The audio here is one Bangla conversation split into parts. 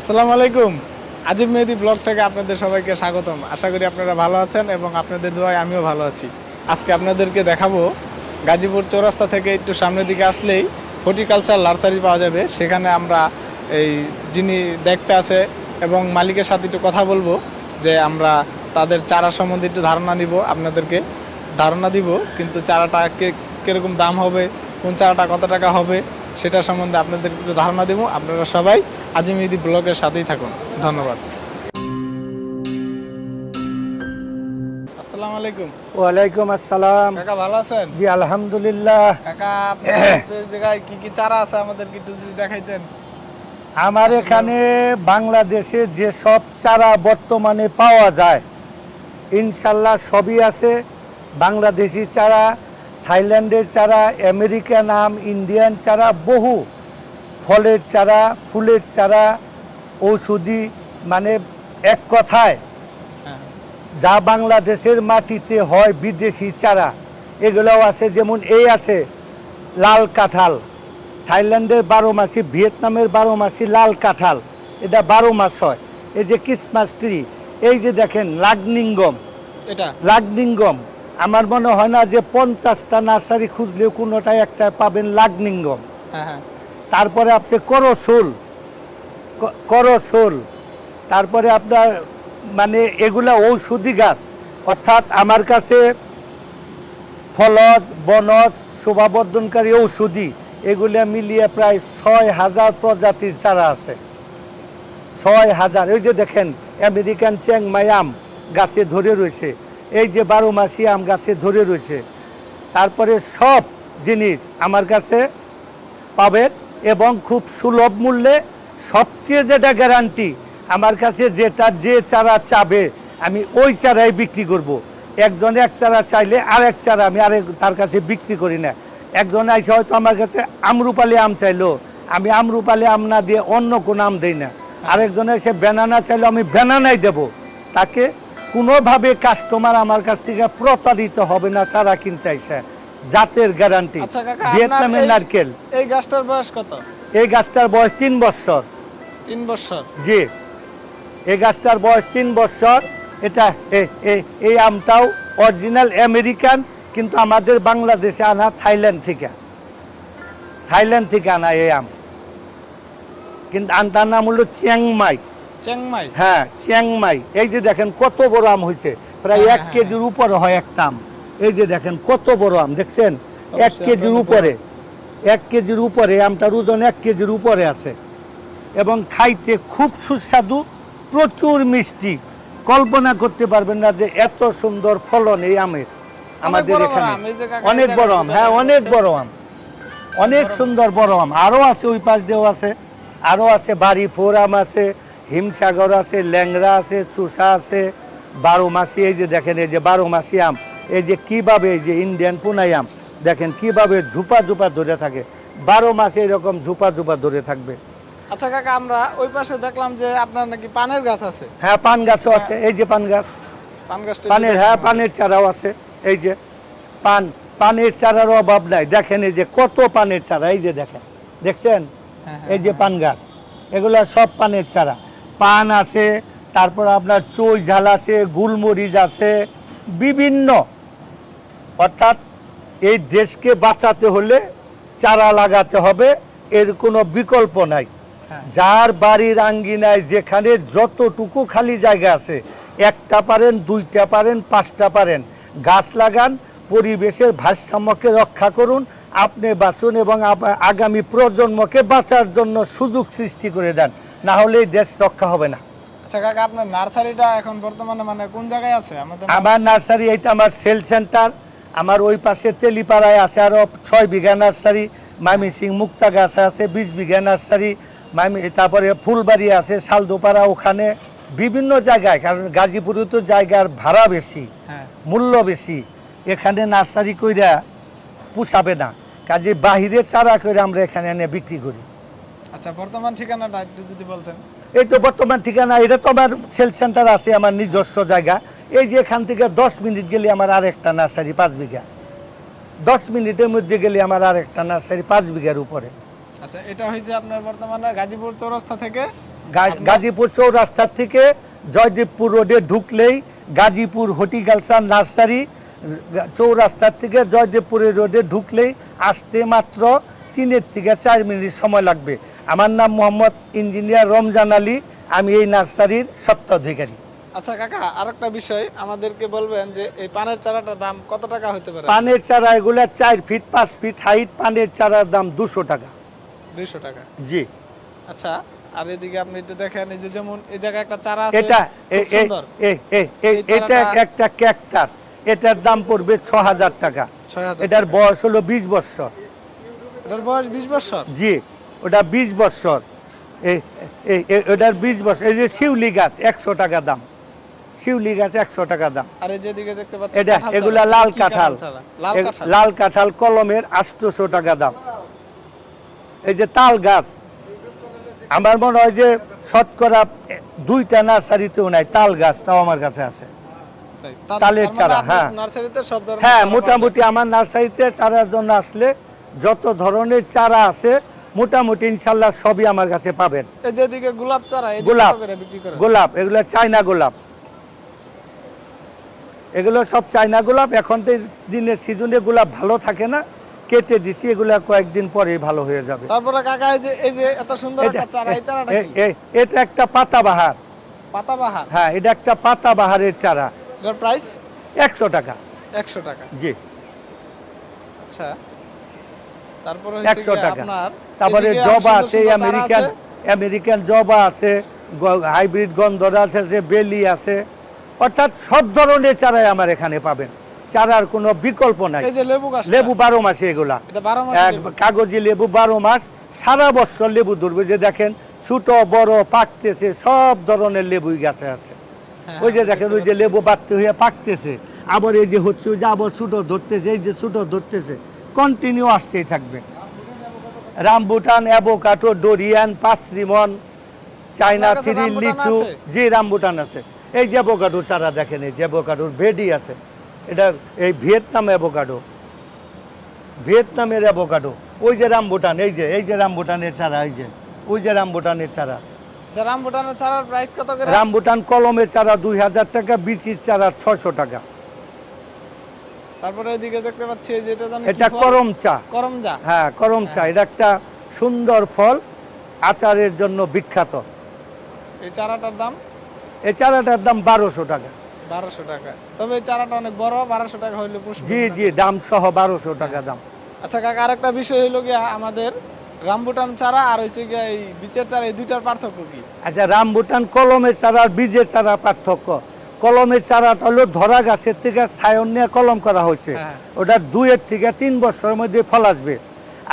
আসসালামু আলাইকুম। আজিব মেহেদি ব্লগ থেকে আপনাদের সবাইকে স্বাগতম। আশা করি আপনারা ভালো আছেন এবং আপনাদের দোয়ায় আমিও ভালো আছি। আজকে আপনাদেরকে দেখাবো গাজীপুর চৌরাস্তা থেকে একটু সামনের দিকে আসলেই হর্টিকালচার নার্সারি পাওয়া যাবে। সেখানে আমরা এই যিনি দেখতে আছে এবং মালিকের সাথে একটু কথা বলব যে আমরা তাদের চারা সম্বন্ধে একটু ধারণা নিব, আপনাদেরকে ধারণা দিব। কিন্তু চারাটা কে কীরকম দাম হবে, কোন চারাটা কত টাকা হবে সেটা সম্বন্ধে আপনাদের একটু ধারণা দেবো। আপনারা সবাই আজিমিদি ব্লগের সাথেই থাকুন। ধন্যবাদ। আসসালামু আলাইকুম। ওয়ালাইকুম আসসালাম। কাকা ভালো আছেন? জি আলহামদুলিল্লাহ। কাকা আপনাদের জায়গায় কি কি চারা আছে আমাদেরকে একটু যদি দেখাইতেন? আমার এখানে বাংলাদেশে যে সব চারা বর্তমানে পাওয়া যায় ইনশাল্লাহ সবই আছে। বাংলাদেশি চারা থাইল্যান্ডের চারা আমেরিকান আম ইন্ডিয়ান চারা বহু ফলের চারা ফুলের চারা ঔষধি মানে এক কথায় যা বাংলাদেশের মাটিতে হয় বিদেশি চারা এগুলোও আছে যেমন এই আছে লাল কাঁঠাল। থাইল্যান্ডের বারো মাসি ভিয়েতনামের বারো মাসি লাল কাঁঠাল এটা বারো মাস হয়। এই যে ক্রিসমাস ট্রি এই যে দেখেন লাগনিঙ্গম। এটা। লাগনিঙ্গম। আমার মনে হয় না যে পঞ্চাশটা নার্সারি খুঁজলেও কোনোটাই একটা পাবেন লাগনিঙ্গম। হ্যাঁ হ্যাঁ। তারপরে আছে করসুল। করসুল। তারপরে আপনার মানে এগুলা ঔষধি গাছ। অর্থাৎ আমার কাছে ফলজ বনজ শোভাবর্ধনকারী ঔষধি এগুলা মিলিয়ে প্রায় ছয় হাজার প্রজাতির চারা আছে। ছয় হাজার। ওই যে দেখেন আমেরিকান চ্যাংমাই আম গাছে ধরে রয়েছে। এই যে বারো মাসি আম গাছে ধরে রয়েছে, তারপরে সব জিনিস আমার কাছে পাবেন এবং খুব সুলভ মূল্যে সবচেয়ে যেটা গ্যারান্টি আমার কাছে যেটা যে চারা চাবে, আমি ওই চারাই বিক্রি করব। একজন এক চারা চাইলে আর এক চারা আমি আরেক তার কাছে বিক্রি করি না। একজন আইসে হয়তো আমার কাছে আমরুপালি আম চাইলো, আমি আমরুপালি আম না দিয়ে অন্য কোনো আম দেই না। আরেকজন এসে ব্যানানা চাইলে, আমি ব্যানানাই দেব। তাকে কোনোভাবে কাস্টমার আমার কাছ থেকে প্রতারিত হবে না চারা কিনতে জাতের গ্যারান্টি আচ্ছা ভিয়েতনামের নারকেল। এই গাছটার বয়স কত? এই গাছটার বয়স তিন বছর। তিন বছর। জি। এই গাছটার বয়স তিন বছর। এটা এই আমটাও অরিজিনাল আমেরিকান কিন্তু আমাদের বাংলাদেশে আনা থাইল্যান্ড থেকে। থাইল্যান্ড থেকে আনা এই আম। কিন্তু আনটার নাম হলো চিয়াংমাই চেংমাই? হ্যাঁ চিয়াংমাই এই যে দেখেন কত বড় আম হয়েছে প্রায় হ্যাঁ, এক হ্যাঁ, কেজির উপরে হয় একটা আম। এই যে দেখেন কত বড় আম দেখছেন? এক কেজির উপরে এক কেজির উপরে আমটার ওজন এক কেজির উপরে আছে। এবং খাইতে খুব সুস্বাদু প্রচুর মিষ্টি। কল্পনা করতে পারবেন না যে এত সুন্দর ফলন এই আমের আমাদের এখানে। অনেক বড় আম হ্যাঁ অনেক বড় আম। অনেক সুন্দর বড় আম। আরও আছে ওই পাশ দিয়েও আছে আরও আছে বাড়ি ফোর আম আছে হিমসাগর আছে ল্যাংরা আছে চুষা আছে বারো মাসি এই যে দেখেন এই যে বারো মাসি আম এই যে কীভাবে এই যে ইন্ডিয়ান পুনাই আম দেখেন কীভাবে ঝুপা ঝুপা ধরে থাকে। বারো মাসে এরকম ঝুপা ঝুপা ধরে থাকবে। আচ্ছা কাকা আমরা ওই পাশে দেখলাম যে আপনার নাকি পানের গাছ আছে। হ্যাঁ পান গাছও আছে এই যে পান গাছ। পান গাছটা পানের হ্যাঁ পানের চারাও আছে এই যে পান পানের চারার অভাব নাই। দেখেন এই যে কত পানের চারা এই যে দেখেন দেখছেন? হ্যাঁ, এই যে পান গাছ এগুলো সব পানের চারা। পান আছে তারপর আপনার চই ঝাল আছে গুলমরিচ আছে বিভিন্ন। অর্থাৎ এই দেশকে বাঁচাতে হলে চারা লাগাতে হবে এর কোনো বিকল্প নাই। হ্যাঁ। যার বাড়ির আঙ্গিনায় যেখানে যতটুকু খালি জায়গা আছে একটা পারেন দুইটা পারেন পাঁচটা পারেন গাছ লাগান পরিবেশের ভারসাম্যকে রক্ষা করুন আপনি বাঁচুন এবং আগামী প্রজন্মকে বাঁচার জন্য সুযোগ সৃষ্টি করে দেন। না হলে দেশ রক্ষা হবে না। আচ্ছা কাকা আপনার নার্সারিটা এখন বর্তমানে মানে কোন জায়গায় আছে? আমাদের আমার নার্সারি এইটা আমার সেল সেন্টার। আমার ওই পাশে তেলিপাড়ায় আছে আরও ছয় বিঘা নার্সারি মামি সিং মুক্তা গাছ আছে বিশ বিঘা নার্সারি মামি তারপরে ফুলবাড়ি আছে শালদোপাড়া ওখানে। বিভিন্ন জায়গায় কারণ গাজীপুরে তো জায়গার ভাড়া বেশি হ্যাঁ। মূল্য বেশি। এখানে নার্সারি কইরা পুষাবে না। কাজে বাহিরে চারা করে আমরা এখানে এনে বিক্রি করি। আচ্ছা বর্তমান ঠিকানাটা একটু যদি বলতেন। এই তো বর্তমান ঠিকানা এটা তো আমার সেল সেন্টার আছে আমার নিজস্ব জায়গা। এই যে এখান থেকে দশ মিনিট গেলে আমার আরেকটা নার্সারি পাঁচ বিঘা। দশ মিনিটের মধ্যে গেলে আমার আরেকটা নার্সারি পাঁচ বিঘার উপরে। আচ্ছা এটা হয়েছে আপনার বর্তমানে গাজীপুর চৌরাস্তা থেকে? গাজীপুর চৌরাস্তার থেকে জয়দেবপুর রোডে ঢুকলেই গাজীপুর হর্টিকালচার নার্সারি চৌরাস্তার থেকে জয়দেবপুরের রোডে ঢুকলেই আসতে মাত্র তিনের থেকে চার মিনিট সময় লাগবে। আমার নাম মোহাম্মদ ইঞ্জিনিয়ার রমজান আলী আমি এই নার্সারির সত্ত্বাধিকারী আচ্ছা কাকা আরেকটা বিষয় আমাদেরকে বলবেন যে এই পানের চারাটার দাম কত টাকা হতে পারে? পানের চারা এগুলা চার ফিট পাঁচ ফিট হাইট পানের চারার দাম দুশো টাকা। দুইশো টাকা? জি। আচ্ছা আর এদিকে আপনি একটু দেখেন এই যে যেমন এই জায়গায় একটা চারা আছে এটা এটা একটা ক্যাকটাস এটার দাম পড়বে ছ হাজার টাকা। এটার বয়স হলো বিশ বছর। এটার বয়স বিশ বছর? জি। ওটা বিশ বছর। ওটার বিশ বছর। এই যে শিউলি গাছ একশো টাকা দাম। শিউলি গাছ একশো টাকা দাম। আর যেদিকে দেখতে পাচ্ছি এটা এগুলা লাল কাঁঠাল লাল কাঁঠাল? কলমের আটশোশো টাকা দাম। এই যে তাল গাছ। আমার মনে হয় যে শতকরা দুইটা নার্সারিতেও নাই তাল গাছ তাও আমার কাছে আছে। তালের মানে চারা, হ্যাঁ। হ্যাঁ মোটামুটি আমার নার্সারিতে চারার জন্য আসলে যত ধরনের চারা আছে মোটামুটি ইনশাল্লাহ সবই আমার কাছে পাবেন। যেদিকে গোলাপ চারা গোলাপ। গোলাপ এগুলো চায়না গোলাপ। এগুলো সব চায়না গোলাপ এখন তো দিনের সিজনে গোলাপ ভালো থাকে না কেটে দিছি এগুলো কয়েকদিন পরেই ভালো হয়ে যাবে। তারপরে কাকা এই যে এই যে এত সুন্দর এটা একটা চারা এই চারাটা এ- কি? এ- এটা একটা পাতাবাহার। পাতাবাহার? হ্যাঁ এটা একটা পাতাবাহারের চারা। প্রাইস একশো টাকা। একশো টাকা। জি। আচ্ছা। তারপরে হচ্ছে একশো গিয়ে টাকা। আপনার তারপরে জবা আছে আমেরিকান আমেরিকান জবা আছে। হাইব্রিড গন্ধরা আছে যে বেলি আছে। অর্থাৎ সব ধরনের চারাই আমার এখানে পাবেন। চারার কোনো বিকল্প নাই। লেবু বারো মাসে এগুলা। কাগজি লেবু বারো মাস সারা বছর লেবু ধরবে। যে দেখেন ছোট বড় পাকতেছে সব ধরনের লেবুই গাছে আছে। ওই যে দেখেন ওই যে লেবু পাকতে হয়ে পাকতেছে। আবার এই যে হচ্ছে ওই যে আবার ছোট ধরতেছে এই যে ছোট ধরতেছে। কন্টিনিউ আসতেই থাকবে। রামবুটান অ্যাভোকাটো ডোরিয়ান পাঁচরিমন চাইনা থ্রি লিচু? জি রামবুটান আছে। এই যে অ্যাভোকাডো চারা দেখেন এই যে অ্যাভোকাডোর ভেডি আছে। এটা এই ভিয়েতনাম অ্যাভোকাডো। ভিয়েতনামের অ্যাভোকাডো। ওই যে রামবুটান এই যে এই যে রামবুটানের চারা এই যে ওই যে রামবুটানের চারা। আচ্ছা, রামবুটানের চারার প্রাইস কত রামবুটান কলমের চারা দুই হাজার টাকা বিচির চারা ছয়শো টাকা। তারপরে এদিকে দেখতে পাচ্ছি এই যে এটা জানি কি এটা ফল? করম চা। হ্যাঁ করম চা। এটা একটা সুন্দর ফল আচারের জন্য বিখ্যাত। এই চারাটার দাম? এই চারাটার দাম বারোশো টাকা। বারোশো টাকা। তবে এই চারাটা অনেক বড় বারোশো টাকা হইলে জি। জি দাম সহ বারোশো টাকা দাম। আচ্ছা কাকা আরেকটা বিষয় হইল গিয়া আমাদের রামবুটান চারা আর হচ্ছে গিয়া এই বিচের চারা এই দুইটার পার্থক্য কি? আচ্ছা রামবুটান কলমের চারা আর বীজের চারা পার্থক্য। কলমের চারাটা হলো ধরা গাছের থেকে ছায়ন নিয়ে কলম করা হয়েছে। হ্যাঁ। ওটা দুইয়ের থেকে তিন বছরের মধ্যে ফল আসবে।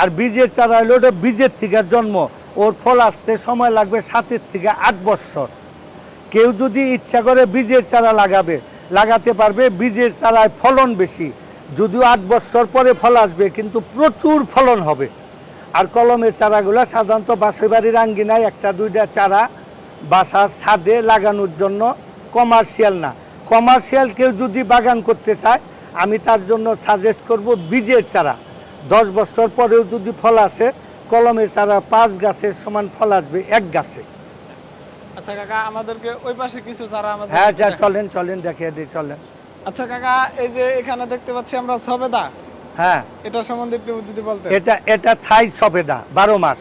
আর বীজের চারা হলো ওটা বীজের থেকে জন্ম। ওর ফল আসতে সময় লাগবে সাতের থেকে আট বছর। কেউ যদি ইচ্ছা করে বীজের চারা লাগাবে লাগাতে পারবে বীজের চারায় ফলন বেশি। যদিও আট বছর পরে ফল আসবে কিন্তু প্রচুর ফলন হবে। আর কলমের চারাগুলো সাধারণত বাসের বাড়ির আঙ্গিনায় একটা দুইটা চারা বাসার ছাদে লাগানোর জন্য কমার্শিয়াল না। কমার্শিয়াল কেউ যদি বাগান করতে চায় আমি তার জন্য সাজেস্ট করব বীজের চারা। দশ বছর পরেও যদি ফল আসে কলমের চারা পাঁচ গাছের সমান ফল আসবে এক গাছে। আচ্ছা কাকা আমাদেরকে ওই পাশে কিছু চারা আমাদের হ্যাঁ যা চলেন চলেন দেখিয়ে দিই চলেন। আচ্ছা কাকা এই যে এখানে দেখতে পাচ্ছি আমরা সবেদা। হ্যাঁ। এটা সম্বন্ধে একটু যদি বলতেন। এটা এটা থাই সফেদা বারো মাস।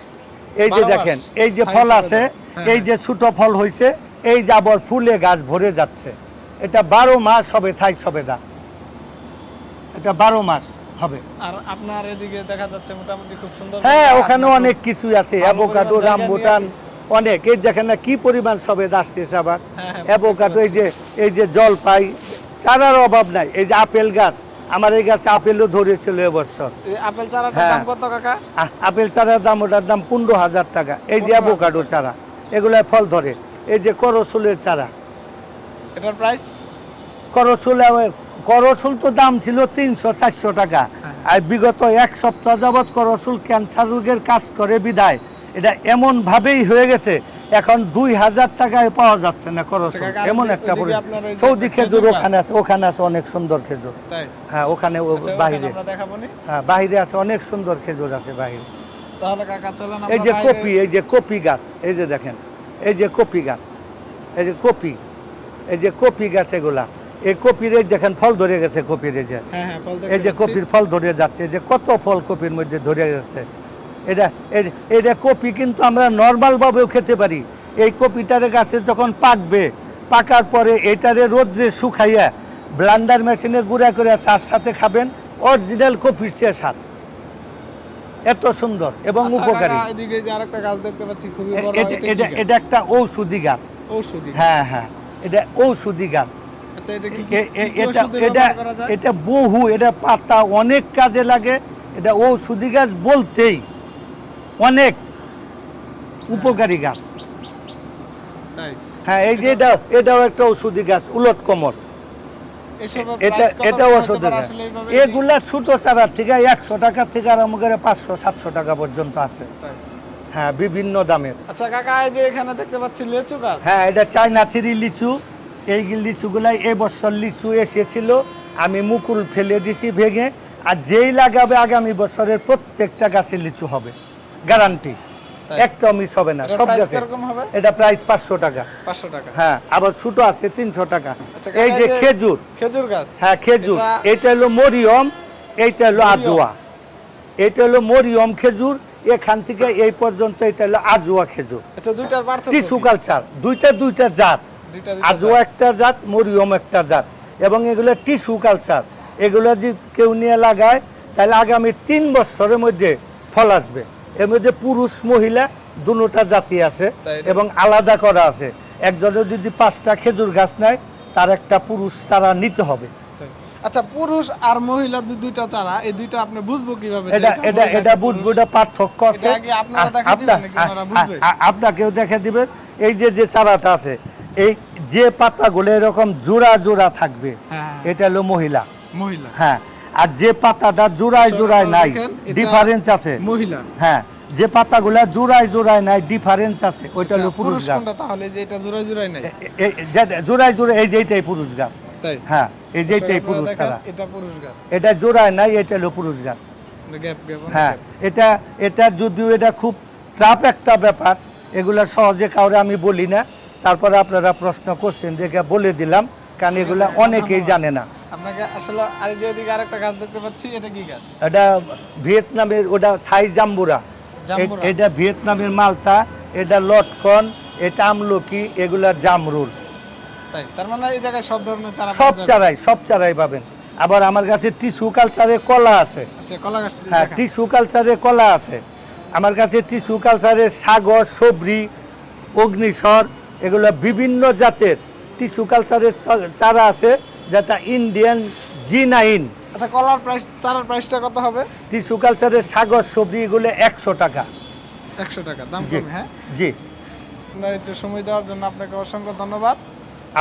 এই যে দেখেন এই যে ফল। আছে হ্যাঁ, এই যে ছোট ফল হয়েছে এই যে আবার ফুলে গাছ ভরে যাচ্ছে। এটা বারো মাস হবে থাই সফেদা এটা বারো মাস হবে। আর আপনার এদিকে দেখা যাচ্ছে মোটামুটি খুব সুন্দর হ্যাঁ। ওখানে অনেক কিছুই আছে। অ্যাভোকাডো রামবুটান অনেক। এই দেখেন না কি পরিমাণ সবেদা আসতেছে আবার। হ্যাঁ, হ্যাঁ, অ্যাভোকাডো এই যে এই যে জলপাই চারার অভাব নাই। এই যে আপেল গাছ আমার এই গাছে আপেলও ধরেছিল এবছর আপেল চারাটার হ্যাঁ। দাম কত কাকা? আপেল চারার দাম ওটার দাম পনেরো হাজার টাকা। এই যে 15,000 অ্যাভোকাডো চারা এগুলা ফল ধরে। এই যে করসুলের চারা। এটার প্রাইস করসুল করসুল তো দাম ছিল তিনশো চারশো টাকা। হ্যাঁ। আর বিগত এক সপ্তাহ যাবৎ করসুল ক্যান্সার রোগের কাজ করে বিদায়। এটা এমন ভাবেই হয়ে গেছে এখন দুই হাজার টাকায় পাওয়া যাচ্ছে না করসুল। এমন একটা সৌদি খেজুর ওখানে আছে ওখানে আছে অনেক সুন্দর খেজুর। হ্যাঁ ওখানে আচ্ছা, বাহিরে। হ্যাঁ বাহিরে আছে অনেক সুন্দর খেজুর আছে বাহিরে। এই যে কপি এই যে কপি গাছ এই যে দেখেন। এই যে কপি গাছ এই যে কপি এই যে কপি গাছ এগুলা এই কপির এই দেখেন ফল ধরে গেছে কপির এই যে। হ্যাঁ হ্যাঁ এই যে কপির ফল ধরে যাচ্ছে যে কত ফল কপির মধ্যে ধরে যাচ্ছে। এটা এটা কপি কিন্তু আমরা নর্মালভাবেও খেতে পারি। এই কপিটারে গাছে যখন পাকবে পাকার পরে এটারে রোদ্রে শুকাইয়া ব্লান্ডার মেশিনে গুঁড়া করে চার সাথে খাবেন অরিজিনাল কপির চেয়ে স্বাদ। এত সুন্দর এবং আচ্ছা, উপকারী। এদিকে যে আরেকটা গাছ দেখতে পাচ্ছি খুবই বড় এটা এটা একটা ঔষধি গাছ। ঔষধি হ্যাঁ হ্যাঁ। এটা ঔষধি গাছ। এটা বহু এটা পাতা অনেক কাজে লাগে। এটা ঔষধি গাছ বলতেই অনেক উপকারী গাছ। হ্যাঁ এই যে এটা এটাও একটা ঔষধি গাছ উলট কমর এটা এটাও এইভাবে? এগুলা ছোট চারা থেকে একশো টাকা থেকে আরম্ভ করে পাঁচশো সাতশো টাকা পর্যন্ত আছে। হ্যাঁ বিভিন্ন দামের। আচ্ছা কাকা এই যে এখানে দেখতে পাচ্ছি লেচু গাছ। হ্যাঁ এটা চায়না থ্রি লিচু। এই লিচুগুলাই এবছর লিচু এসেছিল। আমি মুকুল ফেলে দিছি ভেঙে। আর যেই লাগাবে আগামী বছরের প্রত্যেকটা গাছে লিচু হবে। গ্যারান্টি? একটাও মিস হবে না সব গাছে এটা প্রাইস পাঁচশো টাকা। পাঁচশো টাকা। হ্যাঁ আবার ছোট আছে তিনশো টাকা। আচ্ছা, এই যে খেজুর। খেজুর গাছ। হ্যাঁ খেজুর। এটা- হলো মরিয়ম এইটা হলো। আজোয়া। এটা হলো মরিয়ম খেজুর এখান থেকে এই পর্যন্ত এটা হলো আজোয়া খেজুর। আচ্ছা টিসু কালচার দুইটা দুইটা জাত। আজোয়া একটা জাত মরিয়ম একটা জাত। এবং এগুলো টিস্যু কালচার। এগুলো যদি কেউ নিয়ে লাগায় তাহলে আগামী তিন বছরের মধ্যে ফল আসবে। এর মধ্যে পুরুষ মহিলা দুটা জাতি আছে এবং আলাদা করা আছে। একজনের যদি পাঁচটা খেজুর গাছ নেয় তার একটা পুরুষ তারা নিতে হবে। আচ্ছা পুরুষ আর মহিলা দুইটা চারা এই দুইটা আপনি বুঝব কীভাবে এটা এটা এটা বুঝব এটা পার্থক্য আছে। আপনাকেও দেখে দিবেন। এই যে যে চারাটা আছে এই যে পাতাগুলো এরকম জোড়া জোড়া থাকবে হ্যাঁ, এটা হলো মহিলা। মহিলা। হ্যাঁ আর যে পাতাটা জোড়ায় আচ্ছা, জোড়ায় নাই ডিফারেন্স আছে। মহিলা। হ্যাঁ যে পাতাগুলা জোড়ায় জোড়ায় নাই ডিফারেন্স আছে ওইটা হলো আচ্ছা, পুরুষ পুরুষ গাছ। তাহলে যে এটা জোড়াই জোড়াই নাই? যে- জোড়ায় জোড়ায় এই যেটাই পুরুষ গাছ। তাই? হ্যাঁ এই যেটাই আপনারা পুরুষ ছাড়া। এটা পুরুষ গাছ। এটা জোড়ায় নাই এটা হলো পুরুষ গাছ। হ্যাঁ এটা এটা যদিও এটা খুব ট্রাপ একটা ব্যাপার এগুলা সহজে কাউরে আমি বলি না। তারপরে আপনারা প্রশ্ন করছেন দেখে বলে দিলাম কারণ এগুলা অনেকেই জানে না। আপনাকে আসলে আর যে এদিকে আরেকটা গাছ দেখতে পাচ্ছি এটা কি গাছ? এটা ভিয়েতনামের ওটা থাই জাম্বুরা। এটা ভিয়েতনামের মালটা এটা লটকন এটা আমলকি এগুলা জামরুল। তাই? তার মানে এই জায়গায় সব ধরনের চারা সব চারাই সব চারাই পাবেন। আবার আমার কাছে টিস্যু কালচারে কলা আছে। আচ্ছা হ্যাঁ। টিস্যু কালচারে কলা আছে। আমার কাছে টিস্যু কালচারে সাগর সবরি অগ্নিস্বর এগুলো বিভিন্ন জাতের টিস্যু কালচারের চারা আছে। যেটা ইন্ডিয়ান জি নাইন আচ্ছা কলার প্রাইস চারার প্রাইসটা কত হবে? টিস্যু কালচারের সাগর সবরি এগুলো একশো টাকা। একশো টাকা দাম জি হ্যাঁ? জি। আপনার একটু সময় দেওয়ার জন্য আপনাকে অসংখ্য ধন্যবাদ।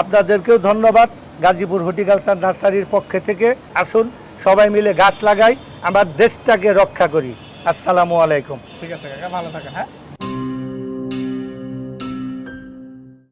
আপনাদেরকেও ধন্যবাদ গাজীপুর হর্টিকালচার নার্সারির পক্ষে থেকে। আসুন সবাই মিলে গাছ লাগাই আমার দেশটাকে রক্ষা করি। আসসালামু আলাইকুম। ঠিক আছে কাকা ভালো থাকেন হ্যাঁ?